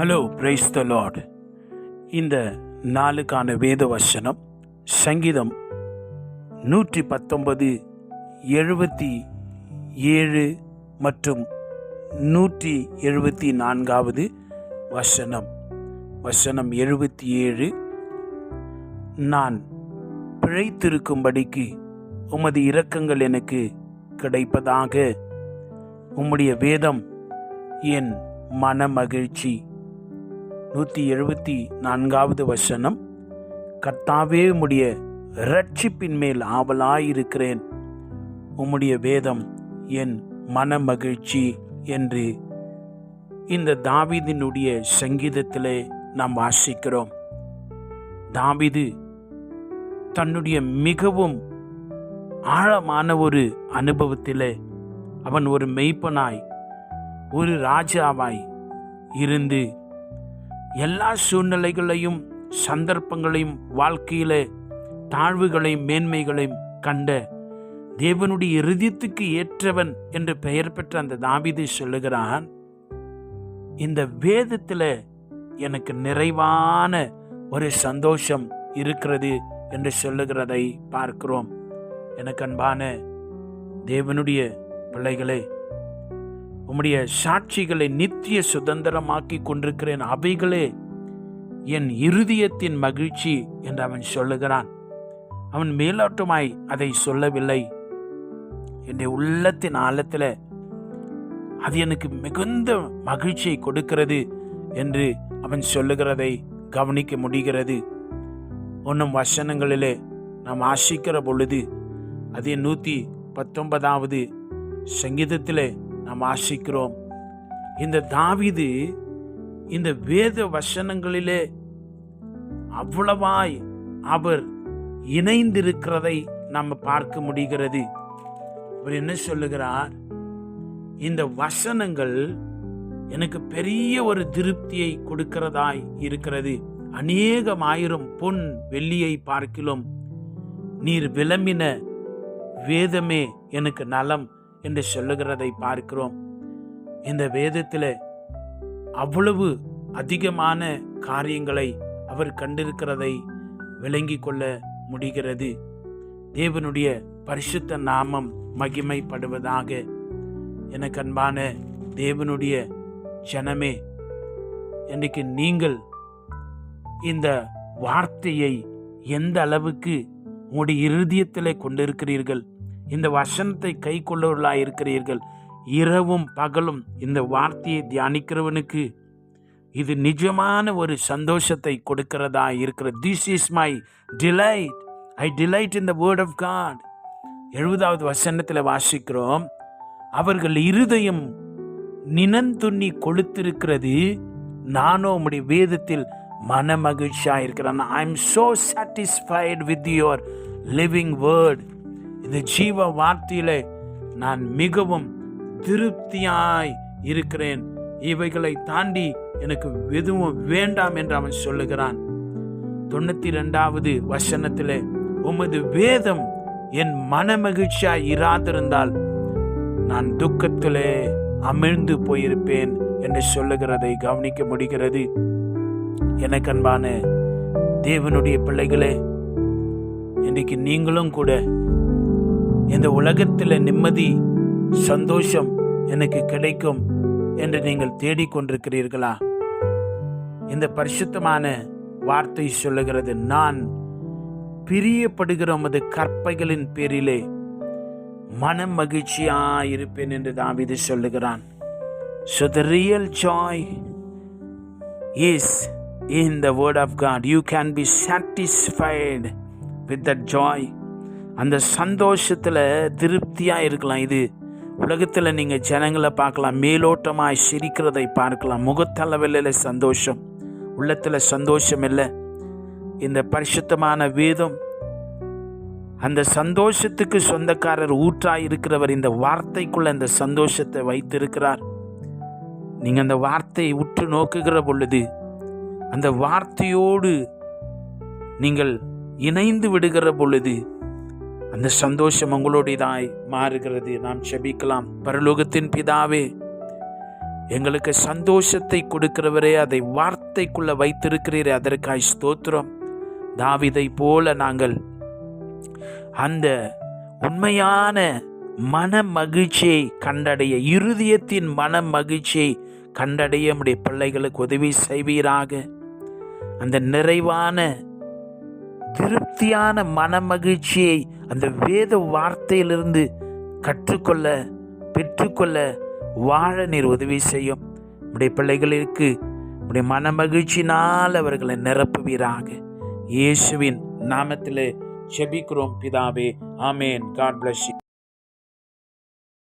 Hello praise the Lord இந்த நாளுக்கான வேத வசனம் சங்கீதம் நூற்றி பத்தொன்பது எழுபத்தி ஏழு மற்றும் நூற்றி எழுபத்தி நான்காவது வசனம். வசனம் எழுபத்தி ஏழு நான் பிழைத்திருக்கும்படிக்கு உமது இரக்கங்கள் எனக்கு கிடைப்பதாக. உம்முடைய வேதம் என் மன மகிழ்ச்சி நூற்றி எழுபத்தி நான்காவது வசனம் கர்த்தாவே உம்முடைய ரட்சிப்பின் மேல் ஆவலாயிருக்கிறேன். உம்முடைய வேதம் என் மன மகிழ்ச்சி என்று இந்த தாவிதினுடைய சங்கீதத்திலே நாம் வாசிக்கிறோம். தாவிது தன்னுடைய மிகவும் ஆழமான ஒரு அனுபவத்திலே அவன் ஒரு மெய்ப்பனாய் ஒரு ராஜாவாய் இருந்து எல்லா சூழ்நிலைகளையும் சந்தர்ப்பங்களையும் வாழ்க்கையில தாழ்வுகளையும் மேன்மைகளையும் கண்ட தேவனுடைய இறுதித்துக்கு ஏற்றவன் என்று பெயர் பெற்ற அந்த தாவிதை சொல்லுகிறான் இந்த வேதத்தில் எனக்கு நிறைவான ஒரு சந்தோஷம் இருக்கிறது என்று சொல்லுகிறதை பார்க்கிறோம். எனக்கு அன்பான தேவனுடைய பிள்ளைகளே உம்முடைய சாட்சிகளை நித்திய சுதந்திரமாக்கி கொண்டிருக்கிறேன். அவைகளே என் இருதயத்தின் மகிழ்ச்சி என்று அவன் சொல்லுகிறான். அவன் மேலோட்டமாய் அதை சொல்லவில்லை. என்னுடைய உள்ளத்தின் ஆழத்தில் அது எனக்கு மிகுந்த மகிழ்ச்சியை கொடுக்கிறது என்று அவன் சொல்லுகிறதை கவனிக்க முடிகிறது. ஒன்றும் வசனங்களிலே நாம் ஆசிக்கிற பொழுது அதே நூற்றி பத்தொன்பதாவது சங்கீதத்திலே நாம் ஆசிக்கிறோம். இந்த தாவிது இந்த வேத வசனங்களிலே அவ்வளவாய் அவர் இணைந்திருக்கிறதை நாம் பார்க்க முடிகிறது. அவர் என்ன சொல்லுகிறார்? இந்த வசனங்கள் எனக்கு பெரிய ஒரு திருப்தியை கொடுக்கிறதாய் இருக்கிறது. அநேகம் ஆயிரம் பொன் வெள்ளியை பார்க்கிலும் நீர் விளம்பின வேதமே எனக்கு நலம். என்று சொல்லுகிறதை பார்க்கிறோம். இந்த வேதத்தில் அவ்வளவு அதிகமான காரியங்களை அவர் கண்டிருக்கிறதை விளங்கி கொள்ள முடிகிறது. தேவனுடைய பரிசுத்த நாமம் மகிமைப்படுவதாக எனக்கு அன்பான தேவனுடைய ஜனமே இன்றைக்கு நீங்கள் இந்த வார்த்தையை எந்த அளவுக்கு உங்களுடைய இருதயத்தில் கொண்டிருக்கிறீர்கள்? இந்த வசனத்தை கை கொள்ளவர்களாக இருக்கிறீர்கள். இரவும் பகலும் இந்த வார்த்தையை தியானிக்கிறவனுக்கு இது நிஜமான ஒரு சந்தோஷத்தை கொடுக்கிறதா இருக்கிற. This is my delight I delight in the word of God எழுபதாவது வசனத்தில் வாசிக்கிறோம். அவர்கள் இருதயம் நினந்துண்ணி கொளுத்திருக்கிறது. நானோ உம்முடைய வேதத்தில் மன மகிழ்ச்சியாக இருக்கிறேன். I am so satisfied with your living word இந்த ஜீவ வார்த்தையிலே நான் மிகவும் திருப்தியாய் இருக்கிறேன். இவைகளை தாண்டி எனக்கு எதுவும் வேண்டாம் என்று அவன் சொல்லுகிறான். தொண்ணூத்தி ரெண்டாவது வசனத்திலே உமது வேதம் என் மன மகிழ்ச்சியாய் இராதிருந்தால் நான் துக்கத்திலே அமிழ்ந்து போயிருப்பேன் என்று சொல்லுகிறதை கவனிக்க முடிகிறது. எனக்கு அன்பான தேவனுடைய பிள்ளைகளே இன்றைக்கு நீங்களும் கூட இந்த உலகத்தில் நிம்மதி சந்தோஷம் எனக்கு கிடைக்கும் என்று நீங்கள் தேடிக்கொண்டிருக்கிறீர்களா? இந்த பரிசுத்தமான வார்த்தை சொல்லுகிறது நான் பிரியப்படுகிற உமது கற்பைகளின் பேரிலே மனம் மகிழ்ச்சியா இருப்பேன் என்று தாவிது சொல்லுகிறான். So the real joy is in the word of God you can be satisfied with the joy அந்த சந்தோஷத்தில் திருப்தியாக இருக்கலாம் இது. உலகத்தில் நீங்கள் ஜனங்களை பார்க்கலாம் மேலோட்டமாக சிரிக்கிறதை பார்க்கலாம். முகத்தளவில் சந்தோஷம். உள்ளத்தில் சந்தோஷம் இல்லை. இந்த பரிசுத்தமான வேதம் அந்த சந்தோஷத்துக்கு சொந்தக்காரர் ஊற்றாய் இருக்கிறவர் இந்த வார்த்தைக்குள்ள இந்த சந்தோஷத்தை வைத்திருக்கிறார். நீங்கள் அந்த வார்த்தையை உற்று நோக்குகிற பொழுது அந்த வார்த்தையோடு நீங்கள் இணைந்து விடுகிற பொழுது அந்த சந்தோஷம் உங்களுடையதாய் மாறுகிறது. நாம் செபிக்கலாம். பரலோகத்தின் பிதாவே எங்களுக்கு சந்தோஷத்தை கொடுக்கிறவரே அதை வார்த்தைக்குள்ள வைத்திருக்கிறீரே அதற்காய் ஸ்தோத்திரம். தாவிதை போல நாங்கள் அந்த உண்மையான மன மகிழ்ச்சியை கண்டடைய இருதயத்தின் மன மகிழ்ச்சியை கண்டடைய நம்முடைய பிள்ளைகளுக்கு உதவி செய்வீராக. அந்த நிறைவான திருப்தியான மன மகிழ்ச்சியை அந்த வேத வார்த்தையிலிருந்து கற்றுக்கொள்ள பெற்றுக்கொள்ள வாழ நீர் உதவி செய்யும். நம்முடைய பிள்ளைகளுக்கு நம்முடைய மன மகிழ்ச்சினால் அவர்களை நிரப்புவீராக. இயேசுவின் நாமத்தில் செபிக்கிறோம் பிதாவே. ஆமேன். God bless